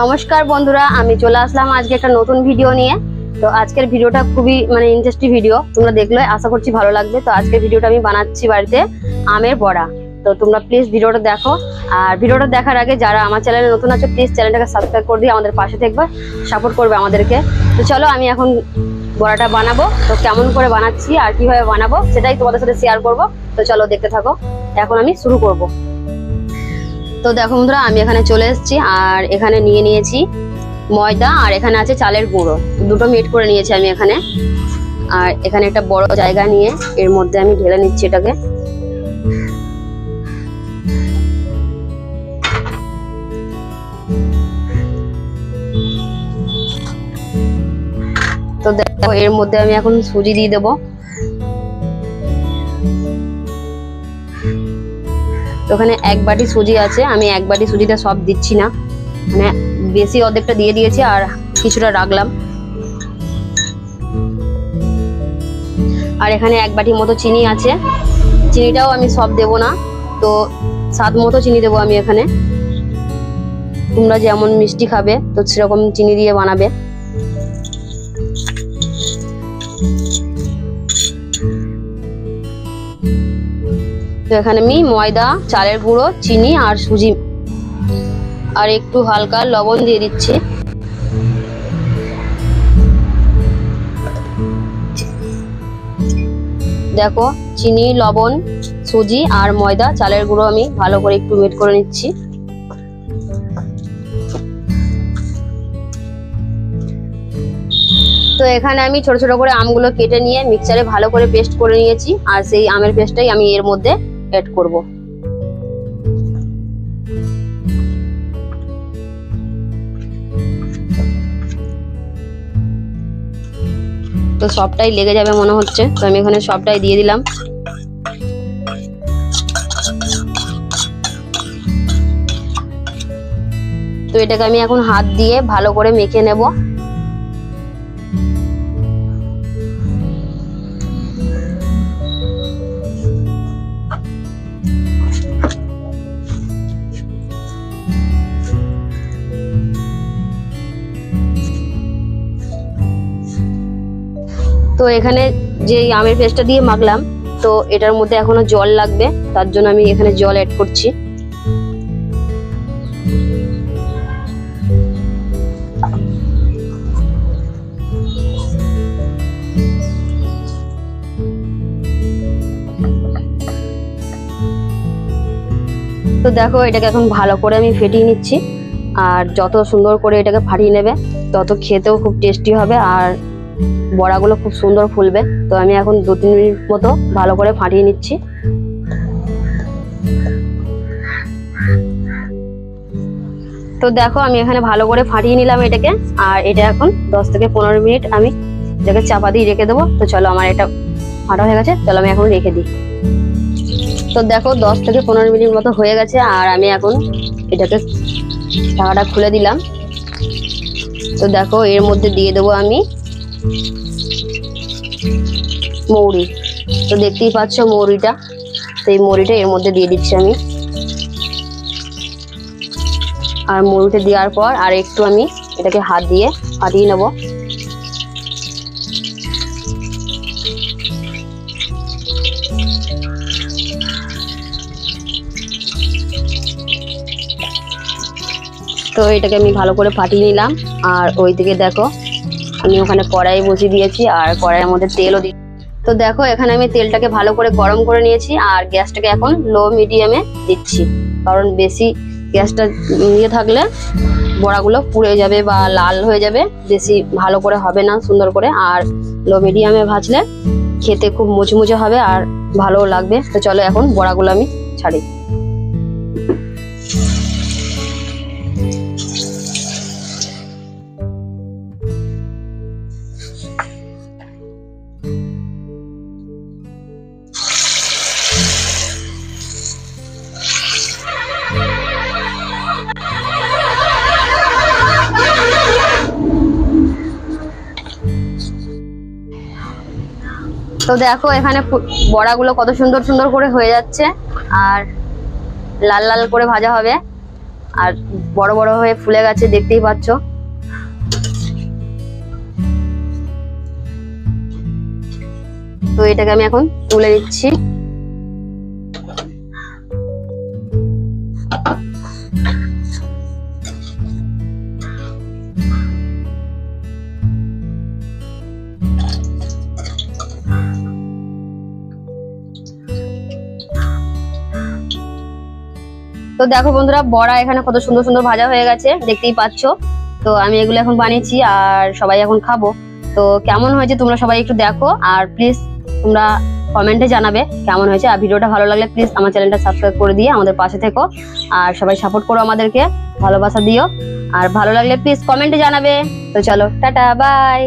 নমস্কার বন্ধুরা, আমি চলে আসলাম আজকে একটা নতুন ভিডিও নিয়ে। তো আজকের ভিডিওটা খুবই মানে ইন্টারেস্টিং ভিডিও তোমরা দেখলে, আশা করছি ভালো লাগবে। তো আজকের ভিডিওটা আমি বানাচ্ছি বাড়িতে আমের বড়া। তো তোমরা প্লিজ ভিডিওটা দেখো। আর ভিডিওটা দেখার আগে যারা আমার চ্যানেলে নতুন আছে প্লিজ চ্যানেলটাকে সাবস্ক্রাইব করে দিয়ে আমাদের পাশে থাকবে সাপোর্ট করবে আমাদেরকে। তো চলো, আমি এখন বড়াটা বানাবো। তো কেমন করে বানাচ্ছি আর কীভাবে বানাবো, সেটাই তোমাদের সাথে শেয়ার করব। তো চলো, দেখতে থাকো। এখন আমি শুরু করব। তো দেখো বন্ধুরা, আমি এখানে চলে এসেছি আর এখানে নিয়ে নিয়েছি ময়দা আর এখানে আছে চালের গুঁড়ো। দুটো মিট করে নিয়েছি আমি এখানে। আর এখানে একটা বড় জায়গা নিয়ে এর মধ্যে আমি ঢেলে নিচ্ছি এটাকে। তো দেখো, এর মধ্যে আমি এখন সুজি দিয়ে দেবো। তো ওখানে এক বাটি সুজি আছে, আমি এক বাটি সুজিটা সব দিচ্ছি না। মানে বেশি অর্ধেকটা দিয়ে দিয়েছি আর কিছুটা রাখলাম। আর এখানে এক বাটি মতো চিনি আছে। চিনিটাও আমি সব দেব না, তো স্বাদ মতো চিনি দেবো আমি এখানে। তোমরা যেমন মিষ্টি খাবে, তো সেরকম চিনি দিয়ে বানাবে। তো এখানে আমি ময়দা, চালের গুঁড়ো, চিনি আর সুজি আর একটু হালকা লবণ দিয়ে দিচ্ছি। দেখো, চিনি, লবণ, সুজি আর ময়দা, চালের গুঁড়ো আমি ভালো করে একটু মেট করে নিচ্ছি। তো এখানে আমি ছোট ছোট করে আমগুলো কেটে নিয়ে মিক্সারে ভালো করে পেস্ট করে নিয়েছি আর সেই আমের পেস্টটাই আমি এর মধ্যে অ্যাড করব। তো সবটাই লেগে যাবে মনে হচ্ছে। তো আমি এখানে সবটাই দিয়ে দিলাম। তো এটাকে আমি এখন হাত দিয়ে ভালো করে মেখে নেব। তো এখানে যে আমের পেস্টটা দিয়ে মাখলাম, তো এটার মধ্যে এখনও জল লাগবে, তার জন্য আমি এখানে জল অ্যাড করছি। তো দেখো, এটাকে এখন ভালো করে আমি ফেটিয়ে নিচ্ছি, আর যত সুন্দর করে এটাকে ফাটিয়ে নেবে, তত খেতেও খুব টেস্টি হবে, আর বড়াগুলো খুব সুন্দর ফুলবে। তো আমি এখন দু তিন মিনিট মতো ভালো করে ফাটিয়ে নিচ্ছি। তো দেখো, আমি এখানে ভালো করে ফাটিয়ে নিলাম এটাকে। আর এটা এখন দশ থেকে পনেরো মিনিট আমি এটাকে চাপা দিয়ে রেখে দেবো। তো চলো আমার এটা ফাটা হয়ে গেছে, চলো আমি এখন রেখে দিই। তো দেখো, দশ থেকে পনেরো মিনিট মতো হয়ে গেছে, আর আমি এখন এটাকে ঢাকাটা খুলে দিলাম। তো দেখো, এর মধ্যে দিয়ে দেবো আমি মৌরি। তো দেখতেই পাচ্ছ মৌরিটা। তো এই মৌরিটা এর মধ্যে দিয়ে দিচ্ছি আমি। আর মৌরিটা দেওয়ার পর আর একটু আমি এটাকে হাত দিয়ে ফাটিয়ে নেব। তো এটাকে আমি ভালো করে ফাটিয়ে নিলাম। আর ওই দিকে দেখো আমি ওখানে কড়াই বসিয়ে দিয়েছি আর কড়াইয়ের মধ্যে তেলও দিই তো দেখো, এখানে আমি তেলটাকে ভালো করে গরম করে নিয়েছি আর গ্যাসটাকে এখন লো মিডিয়ামে দিচ্ছি। কারণ বেশি গ্যাসটা ইয়ে থাকলে বড়াগুলো পুড়ে যাবে বা লাল হয়ে যাবে, বেশি ভালো করে হবে না, সুন্দর করে। আর লো মিডিয়ামে ভাজলে খেতে খুব মুচমুচে হবে আর ভালো লাগবে। তো চলো এখন বড়াগুলো আমি ছাড়ি। তো দেখো, এখানে বড়াগুলো কত সুন্দর সুন্দর করে হয়ে যাচ্ছে, আর লাল লাল করে ভাজা হবে, আর বড় বড় হয়ে ফুলে গেছে, দেখতেই পাচ্ছ। তো এটাকে আমি এখন তুলে দিচ্ছি তো দেখো বন্ধুরা, বড়া এখানে কত সুন্দর সুন্দর ভাজা হয়ে গেছে, দেখতেই পাচ্ছ। তো আমি এগুলো এখন বানিয়েছি আর সবাই এখন খাব। তো কেমন হয়েছে তোমরা সবাই একটু দেখো, আর প্লিজ তোমরা কমেন্টে জানাবে কেমন হয়েছে। আর ভিডিওটা ভালো লাগলে প্লিজ আমার চ্যানেলটা সাবস্ক্রাইব করে দিয়ে আমাদের পাশে থেকো। আর সবাই সাপোর্ট করো আমাদেরকে, ভালোবাসা দিও। আর ভালো লাগলে প্লিজ কমেন্টে জানাবে। তো চলো, টাটা বাই